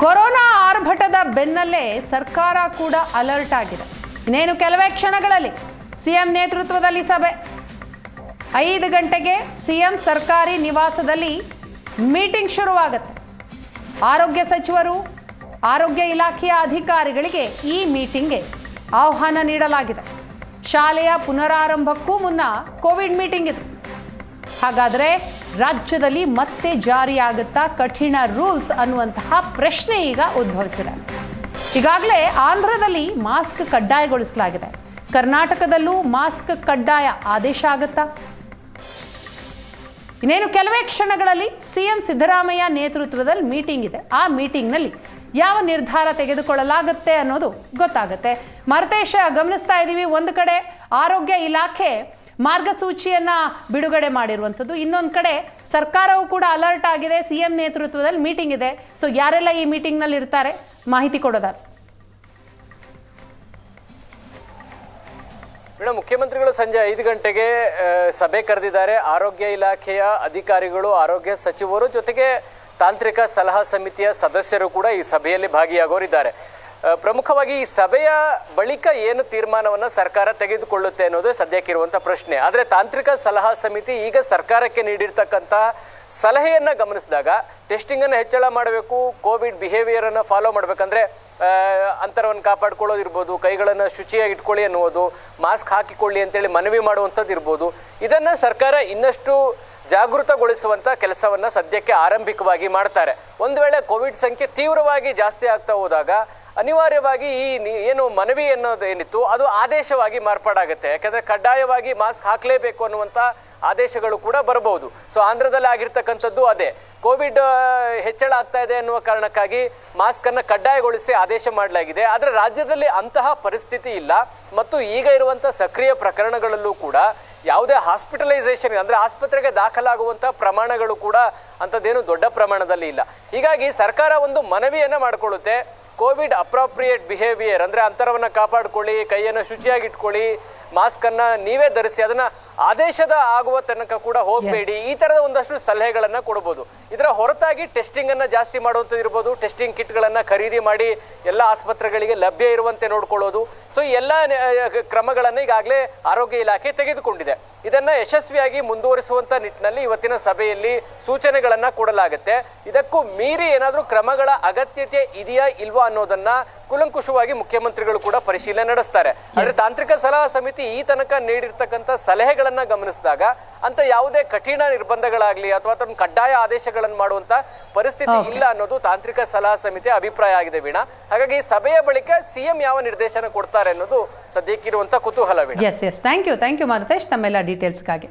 Corona ಆರ್ಭಟದ ಬೆನ್ನಲ್ಲೇ ಸರ್ಕಾರ ಕೂಡ ಅಲರ್ಟ್ ಆಗಿದೆ. ಇನ್ನೇನು ಕೆಲವೇ ಕ್ಷಣಗಳಲ್ಲಿ ಸಿಎಂ ನೇತೃತ್ವದಲ್ಲಿ ಸಭೆ. ಐದು ಗಂಟೆಗೆ ಸಿಎಂ ಸರ್ಕಾರಿ ನಿವಾಸದಲ್ಲಿ ಮೀಟಿಂಗ್ ಶುರುವಾಗುತ್ತೆ. ಆರೋಗ್ಯ ಸಚಿವರು, ಆರೋಗ್ಯ ಇಲಾಖೆಯ ಅಧಿಕಾರಿಗಳಿಗೆ ಈ ಮೀಟಿಂಗ್ಗೆ ಆಹ್ವಾನ ನೀಡಲಾಗಿದೆ. ಶಾಲೆಯ ಪುನರಾರಂಭಕ್ಕೂ ಮುನ್ನ ಕೋವಿಡ್ ಮೀಟಿಂಗ್ ಇದು ಹಾಗಾದರೆ ರಾಜ್ಯದಲ್ಲಿ ಮತ್ತೆ ಜಾರಿಯಾಗುತ್ತಾ ಕಠಿಣ ರೂಲ್ಸ್ ಅನ್ನುವಂತಹ ಪ್ರಶ್ನೆ ಈಗ ಉದ್ಭವಿಸಿದೆ. ಈಗಾಗಲೇ ಆಂಧ್ರದಲ್ಲಿ ಮಾಸ್ಕ್ ಕಡ್ಡಾಯಗೊಳಿಸಲಾಗಿದೆ. ಕರ್ನಾಟಕದಲ್ಲೂ ಮಾಸ್ಕ್ ಕಡ್ಡಾಯ ಆದೇಶ ಆಗುತ್ತಾ? ಇನ್ನೇನು ಕೆಲವೇ ಕ್ಷಣಗಳಲ್ಲಿ ಸಿಎಂ ಸಿದ್ದರಾಮಯ್ಯ ನೇತೃತ್ವದಲ್ಲಿ ಮೀಟಿಂಗ್ ಇದೆ. ಆ ಮೀಟಿಂಗ್ನಲ್ಲಿ ಯಾವ ನಿರ್ಧಾರ ತೆಗೆದುಕೊಳ್ಳಲಾಗುತ್ತೆ ಅನ್ನೋದು ಗೊತ್ತಾಗುತ್ತೆ. ಮರತೇಶ, ಗಮನಿಸ್ತಾ ಇದ್ದೀವಿ, ಒಂದು ಕಡೆ ಆರೋಗ್ಯ ಇಲಾಖೆ ಮಾರ್ಗಸೂಚಿಯನ್ನ ಬಿಡುಗಡೆ ಮಾಡಿರುವಂಥದ್ದು. ಇನ್ನೊಂದು ಕಡೆ ಸರ್ಕಾರವು ಕೂಡ ಅಲರ್ಟ್ ಆಗಿದೆ. ಸಿ ಎಂ ನೇತೃತ್ವದಲ್ಲಿ ಮೀಟಿಂಗ್ ಇದೆ. ಸೊ ಯಾರೆಲ್ಲ ಈ ಮೀಟಿಂಗ್ನಲ್ಲಿ ಇರ್ತಾರೆ? ಮಾಹಿತಿ ಕೊಡೋದಾದ್ರೆ. ಮೇಡಮ್ ಮುಖ್ಯಮಂತ್ರಿಗಳು ಸಂಜೆ ಐದು ಗಂಟೆಗೆ ಸಭೆ ಕರೆದಿದ್ದಾರೆ. ಆರೋಗ್ಯ ಇಲಾಖೆಯ ಅಧಿಕಾರಿಗಳು, ಆರೋಗ್ಯ ಸಚಿವರು ಜೊತೆಗೆ ತಾಂತ್ರಿಕ ಸಲಹಾ ಸಮಿತಿಯ ಸದಸ್ಯರು ಕೂಡ ಈ ಸಭೆಯಲ್ಲಿ ಭಾಗಿಯಾಗೋರಿದ್ದಾರೆ. ಪ್ರಮುಖವಾಗಿ ಈ ಸಭೆಯ ಬಳಿಕ ಏನು ತೀರ್ಮಾನವನ್ನು ಸರ್ಕಾರ ತೆಗೆದುಕೊಳ್ಳುತ್ತೆ ಅನ್ನೋದು ಸದ್ಯಕ್ಕಿರುವಂಥ ಪ್ರಶ್ನೆ. ಆದ್ರೆ ತಾಂತ್ರಿಕ ಸಲಹಾ ಸಮಿತಿ ಈಗ ಸರ್ಕಾರಕ್ಕೆ ನೀಡಿರ್ತಕ್ಕಂಥ ಸಲಹೆಯನ್ನ ಗಮನಿಸಿದಾಗ ಟೆಸ್ಟಿಂಗ್ ಅನ್ನು ಹೆಚ್ಚಳ ಮಾಡಬೇಕು, ಕೋವಿಡ್ ಬಿಹೇವಿಯರ್ ಅನ್ನ ಫಾಲೋ ಮಾಡ್ಬೇಕಂದ್ರೆ ಅಂತರವನ್ನು ಕಾಪಾಡ್ಕೊಳ್ಳೋದಿರ್ಬೋದು, ಕೈಗಳನ್ನು ಶುಚಿಯಾಗಿ ಇಟ್ಕೊಳ್ಳಿ ಅನ್ನುವುದು, ಮಾಸ್ಕ್ ಹಾಕಿಕೊಳ್ಳಿ ಅಂತೇಳಿ ಮನವಿ ಮಾಡುವಂಥದ್ದು ಇರ್ಬೋದು. ಇದನ್ನ ಸರ್ಕಾರ ಇನ್ನಷ್ಟು ಜಾಗೃತಗೊಳಿಸುವಂತ ಕೆಲಸವನ್ನ ಸದ್ಯಕ್ಕೆ ಆರಂಭಿಕವಾಗಿ ಮಾಡ್ತಾರೆ. ಒಂದು ವೇಳೆ ಕೋವಿಡ್ ಸಂಖ್ಯೆ ತೀವ್ರವಾಗಿ ಜಾಸ್ತಿ ಆಗ್ತಾ ಹೋದಾಗ ಅನಿವಾರ್ಯವಾಗಿ ಈ ಏನು ಮನವಿ ಅನ್ನೋದು ಏನಿತ್ತು, ಅದು ಆದೇಶವಾಗಿ ಮಾರ್ಪಾಡಾಗುತ್ತೆ. ಯಾಕಂದ್ರೆ ಕಡ್ಡಾಯವಾಗಿ ಮಾಸ್ಕ್ ಹಾಕಲೇಬೇಕು ಅನ್ನುವಂತ ಆದೇಶಗಳು ಕೂಡ ಬರಬಹುದು. ಸೊ ಆಂಧ್ರದಲ್ಲಿ ಆಗಿರ್ತಕ್ಕಂಥದ್ದು ಅದೇ. ಕೋವಿಡ್ ಹೆಚ್ಚಳ ಆಗ್ತಾ ಇದೆ ಅನ್ನುವ ಕಾರಣಕ್ಕಾಗಿ ಮಾಸ್ಕ್ ಅನ್ನ ಕಡ್ಡಾಯಗೊಳಿಸಿ ಆದೇಶ ಮಾಡಲಾಗಿದೆ. ಆದರೆ ರಾಜ್ಯದಲ್ಲಿ ಅಂತಹ ಪರಿಸ್ಥಿತಿ ಇಲ್ಲ. ಮತ್ತು ಈಗ ಇರುವಂತಹ ಸಕ್ರಿಯ ಪ್ರಕರಣಗಳಲ್ಲೂ ಕೂಡ ಯಾವುದೇ ಹಾಸ್ಪಿಟಲೈಸೇಷನ್, ಅಂದ್ರೆ ಆಸ್ಪತ್ರೆಗೆ ದಾಖಲಾಗುವಂತಹ ಪ್ರಮಾಣಗಳು ಕೂಡ ಅಂಥದ್ದೇನು ದೊಡ್ಡ ಪ್ರಮಾಣದಲ್ಲಿ ಇಲ್ಲ. ಹೀಗಾಗಿ ಸರ್ಕಾರ ಒಂದು ಮನವಿಯನ್ನ ಮಾಡಿಕೊಳ್ಳುತ್ತೆ. ಕೋವಿಡ್ ಅಪ್ರಾಪ್ರಿಯೇಟ್ ಬಿಹೇವಿಯರ್ ಅಂದರೆ ಅಂತರವನ್ನು ಕಾಪಾಡಿಕೊಳ್ಳಿ ಕೈಯನ್ನು ಶುಚಿಯಾಗಿಟ್ಕೊಳ್ಳಿ ಮಾಸ್ಕನ್ನು ನೀವೇ ಧರಿಸಿ ಅದನ್ನು ಆದೇಶದ ಆಗುವ ತನಕ ಕೂಡ ಹೋಗಬೇಡಿ. ಈ ಥರದ ಒಂದಷ್ಟು ಸಲಹೆಗಳನ್ನು ಕೊಡ್ಬೋದು. ಇದರ ಹೊರತಾಗಿ ಟೆಸ್ಟಿಂಗನ್ನು ಜಾಸ್ತಿ ಮಾಡುವಂಥದ್ದು ಇರ್ಬೋದು. ಟೆಸ್ಟಿಂಗ್ ಕಿಟ್ಗಳನ್ನು ಖರೀದಿ ಮಾಡಿ ಎಲ್ಲ ಆಸ್ಪತ್ರೆಗಳಿಗೆ ಲಭ್ಯ ಇರುವಂತೆ ನೋಡ್ಕೊಳ್ಳೋದು. ಸೊ ಈ ಎಲ್ಲ ಕ್ರಮಗಳನ್ನು ಈಗಾಗಲೇ ಆರೋಗ್ಯ ಇಲಾಖೆ ತೆಗೆದುಕೊಂಡಿದೆ. ಇದನ್ನ ಯಶಸ್ವಿಯಾಗಿ ಮುಂದುವರಿಸುವಂತ ನಿಟ್ಟಿನಲ್ಲಿ ಇವತ್ತಿನ ಸಭೆಯಲ್ಲಿ ಸೂಚನೆಗಳನ್ನ ಕೊಡಲಾಗುತ್ತೆ. ಇದಕ್ಕೂ ಮೀರಿ ಏನಾದರೂ ಕ್ರಮಗಳ ಅಗತ್ಯತೆ ಇದೆಯಾ, ಇಲ್ವಾ ಅನ್ನೋದನ್ನ ಕುಲಂಕುಷವಾಗಿ ಮುಖ್ಯಮಂತ್ರಿಗಳು ಕೂಡ ಪರಿಶೀಲನೆ ನಡೆಸ್ತಾರೆ. ಆದ್ರೆ ತಾಂತ್ರಿಕ ಸಲಹಾ ಸಮಿತಿ ಈ ತನಕ ನೀಡಿರ್ತಕ್ಕಂಥ ಸಲಹೆಗಳನ್ನ ಗಮನಿಸಿದಾಗ ಅಂತ ಯಾವುದೇ ಕಠಿಣ ನಿರ್ಬಂಧಗಳಾಗ್ಲಿ ಅಥವಾ ತಮ್ಮ ಕಡ್ಡಾಯ ಆದೇಶಗಳನ್ನು ಮಾಡುವಂತ ಪರಿಸ್ಥಿತಿ ಇಲ್ಲ ಅನ್ನೋದು ತಾಂತ್ರಿಕ ಸಲಹಾ ಸಮಿತಿ ಅಭಿಪ್ರಾಯ ಆಗಿದೆ ವೀಣಾ. ಹಾಗಾಗಿ ಸಭೆಯ ಬಳಿಕ ಸಿಎಂ ಯಾವ ನಿರ್ದೇಶನ ಕೊಡ್ತಾರೆ ಅನ್ನೋದು ಸದ್ಯಕ್ಕಿರುವಂತ ಕುತೂಹಲ Veena. Yes yes thank you thank you Maruthesh. ತಮ್ಮೆಲ್ಲ ಡೀಟೇಲ್ಸ್ಗಾಗಿ